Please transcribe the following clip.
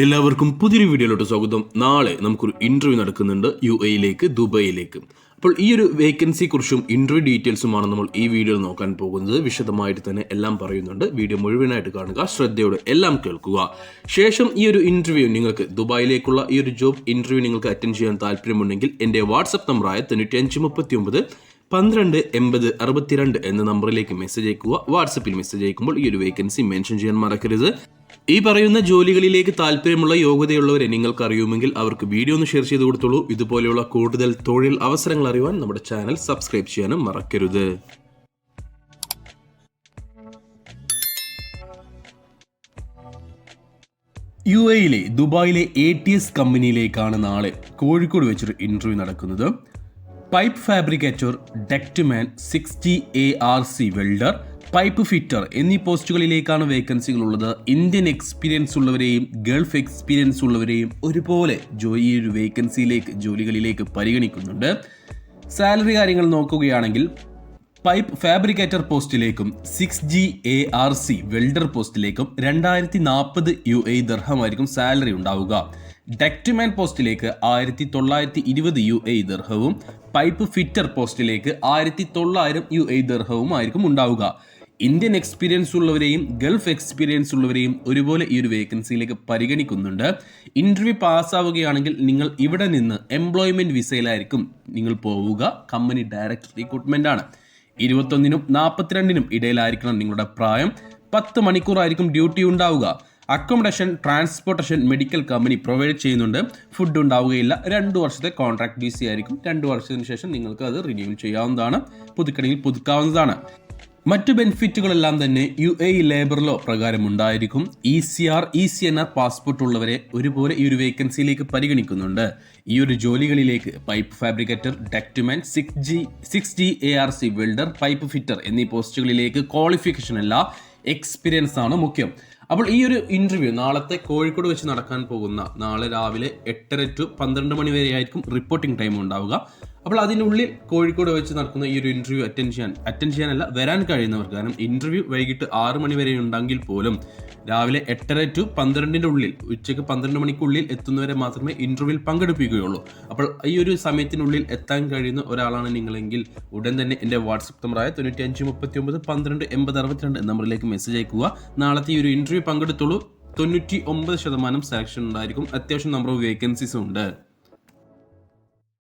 എല്ലാവർക്കും പുതിയൊരു വീഡിയോയിലോട്ട് സ്വാഗതം. നാളെ നമുക്കൊരു ഇന്റർവ്യൂ നടക്കുന്നുണ്ട് യു എയിലേക്ക് ദുബൈയിലേക്ക്. അപ്പോൾ ഈ ഒരു വേക്കൻസി കുറിച്ചും ഇന്റർവ്യൂ ഡീറ്റെയിൽസുമാണ് നമ്മൾ ഈ വീഡിയോയിൽ നോക്കാൻ പോകുന്നത്. വിശദമായിട്ട് തന്നെ എല്ലാം പറയുന്നുണ്ട്. വീഡിയോ മുഴുവനായിട്ട് കാണുക ശ്രദ്ധയോടെ എല്ലാം കേൾക്കുക. ശേഷം ഈ ഒരു ഇന്റർവ്യൂ നിങ്ങൾക്ക് ദുബായിലേക്കുള്ള ഈ ഒരു ജോബ് ഇന്റർവ്യൂ നിങ്ങൾക്ക് അറ്റൻഡ് ചെയ്യാൻ താല്പര്യമുണ്ടെങ്കിൽ എന്റെ വാട്സപ്പ് നമ്പറായ തൊണ്ണൂറ്റി അഞ്ച് മുപ്പത്തി ഒമ്പത് പന്ത്രണ്ട് എൺപത് അറുപത്തിരണ്ട് എന്ന നമ്പറിലേക്ക് മെസ്സേജ് അയക്കുക. വാട്സപ്പിൽ മെസ്സേജ് അയക്കുമ്പോൾ ഈ ഒരു വേക്കൻസി മെൻഷൻ ചെയ്യാൻ മറക്കരുത്. ഈ പറയുന്ന ജോലികളിലേക്ക് താല്പര്യമുള്ള യോഗ്യതയുള്ളവരെ നിങ്ങൾക്ക് അറിയുമെങ്കിൽ അവർക്ക് വീഡിയോ ഒന്ന് ഷെയർ ചെയ്ത് കൊടുത്തോളൂ. ഇതുപോലെയുള്ള കൂടുതൽ തൊഴിൽ അവസരങ്ങൾ അറിയുവാൻ നമ്മുടെ ചാനൽ സബ്സ്ക്രൈബ് ചെയ്യാനും മറക്കരുത്. യു എയിലെ ദുബായിലെ എ ടി എസ് കമ്പനിയിലേക്കാണ് നാളെ കോഴിക്കോട് വെച്ചൊരു ഇന്റർവ്യൂ നടക്കുന്നത്. Pipe fabricator ductman sixty A R C welder pipe fitter എന്നീ പോസ്റ്റുകളിലേക്കാണ് വേക്കൻസികൾ ഉള്ളത് ഇന്ത്യൻ എക്സ്പീരിയൻസ് ഉള്ളവരെയും ഗൾഫ് എക്സ്പീരിയൻസ് ഉള്ളവരെയും ഒരുപോലെ ജോലി ഒരു വേക്കൻസിയിലേക്ക് ജോലികളിലേക്ക് പരിഗണിക്കുന്നുണ്ട്. സാലറി കാര്യങ്ങൾ നോക്കുകയാണെങ്കിൽ pipe fabricator പോസ്റ്റിലേക്കും six G A R C welder പോസ്റ്റിലേക്കും രണ്ടായിരത്തി നാൽപ്പത് യു എ ദർഹമായിരിക്കും സാലറി ഉണ്ടാവുക. ഡെക്ടുമാൻ പോസ്റ്റിലേക്ക് ആയിരത്തി തൊള്ളായിരത്തി ഇരുപത് യു എ ദർഹവും പൈപ്പ് ഫിറ്റർ പോസ്റ്റിലേക്ക് ആയിരത്തി തൊള്ളായിരം യു എ ദർഹവും ആയിരിക്കും ഉണ്ടാവുക. ഇന്ത്യൻ എക്സ്പീരിയൻസ് ഉള്ളവരെയും ഗൾഫ് എക്സ്പീരിയൻസ് ഉള്ളവരെയും ഒരുപോലെ ഈ ഒരു വേക്കൻസിയിലേക്ക് പരിഗണിക്കുന്നുണ്ട്. ഇന്റർവ്യൂ പാസ്സാവുകയാണെങ്കിൽ നിങ്ങൾ ഇവിടെ നിന്ന് എംപ്ലോയ്മെന്റ് വിസയിലായിരിക്കും നിങ്ങൾ പോവുക. കമ്പനി ഡയറക്റ്റ് റിക്രൂട്ട്മെന്റ് ആണ്. ഇരുപത്തൊന്നിനും നാൽപ്പത്തിരണ്ടിനും ഇടയിലായിരിക്കണം നിങ്ങളുടെ പ്രായം. പത്ത് മണിക്കൂറായിരിക്കും ഡ്യൂട്ടി ഉണ്ടാവുക. Accommodation transportation medical company provide ചെയ്യുന്നുണ്ട്. ഫുഡ് ഉണ്ടാവുകയില്ല. രണ്ട് വർഷത്തെ കോൺട്രാക്ട് ബി സി ആയിരിക്കും. രണ്ട് വർഷത്തിന് ശേഷം നിങ്ങൾക്ക് അത് റിന്യൂ ചെയ്യാവുന്നതാണ്. പുതുക്കണമെങ്കിൽ പുതുക്കാവുന്നതാണ്. മറ്റു ബെനിഫിറ്റുകളെല്ലാം തന്നെ യു എ ലേബർ ലോ പ്രകാരം ഉണ്ടായിരിക്കും. E C R E C N R passport ഉള്ളവരെ ഒരുപോലെ ഈ ഒരു വേക്കൻസിയിലേക്ക് പരിഗണിക്കുന്നുണ്ട്. ഈ ഒരു ജോലികളിലേക്ക് pipe fabricator ductman six G six G A R C welder pipe fitter എന്നീ പോസ്റ്റുകളിലേക്ക് ക്വാളിഫിക്കേഷൻ അല്ല എക്സ്പീരിയൻസ് ആണ് മുഖ്യം. അപ്പോൾ ഈ ഒരു ഇന്റർവ്യൂ നാളത്തെ കോഴിക്കോട് വെച്ച് നടക്കാൻ പോകുന്ന നാളെ രാവിലെ എട്ടര ടു പന്ത്രണ്ട് മണി വരെ ആയിരിക്കും റിപ്പോർട്ടിംഗ് ടൈം ഉണ്ടാവുക. അപ്പോൾ അതിനുള്ളിൽ കോഴിക്കോട് വെച്ച് നടക്കുന്ന ഈ ഒരു ഇന്റർവ്യൂ അറ്റൻഡ് ചെയ്യാൻ അറ്റൻഡ് ചെയ്യാനല്ല വരാൻ കഴിയുന്നവർക്ക്. കാരണം ഇന്റർവ്യൂ വൈകിട്ട് ആറ് മണി വരെ ഉണ്ടെങ്കിൽ പോലും രാവിലെ എട്ടര ടു പന്ത്രണ്ടിന്റെ ഉള്ളിൽ ഉച്ചയ്ക്ക് പന്ത്രണ്ട് മണിക്കുള്ളിൽ എത്തുന്നവരെ മാത്രമേ ഇന്റർവ്യൂവിൽ പങ്കെടുപ്പിക്കുകയുള്ളൂ. അപ്പോൾ ഈ ഒരു സമയത്തിനുള്ളിൽ എത്താൻ കഴിയുന്ന ഒരാളാണ് നിങ്ങളെങ്കിൽ ഉടൻ തന്നെ എന്റെ വാട്സപ്പ് നമ്പറായ തൊണ്ണൂറ്റി അഞ്ച് മുപ്പത്തി ഒമ്പത് പന്ത്രണ്ട് എൺപത് അറുപത്തിരണ്ട് നമ്പറിലേക്ക് മെസ്സേജ് അയക്കുക. നാളത്തെ ഈ ഒരു ഇന്റർവ്യൂ പങ്കെടുത്തോളൂ തൊണ്ണൂറ്റി ഒമ്പത് ശതമാനം സെലക്ഷൻ ഉണ്ടായിരിക്കും. അത്യാവശ്യം നമ്പർ ഓഫ് വേക്കൻസീസും ഉണ്ട്.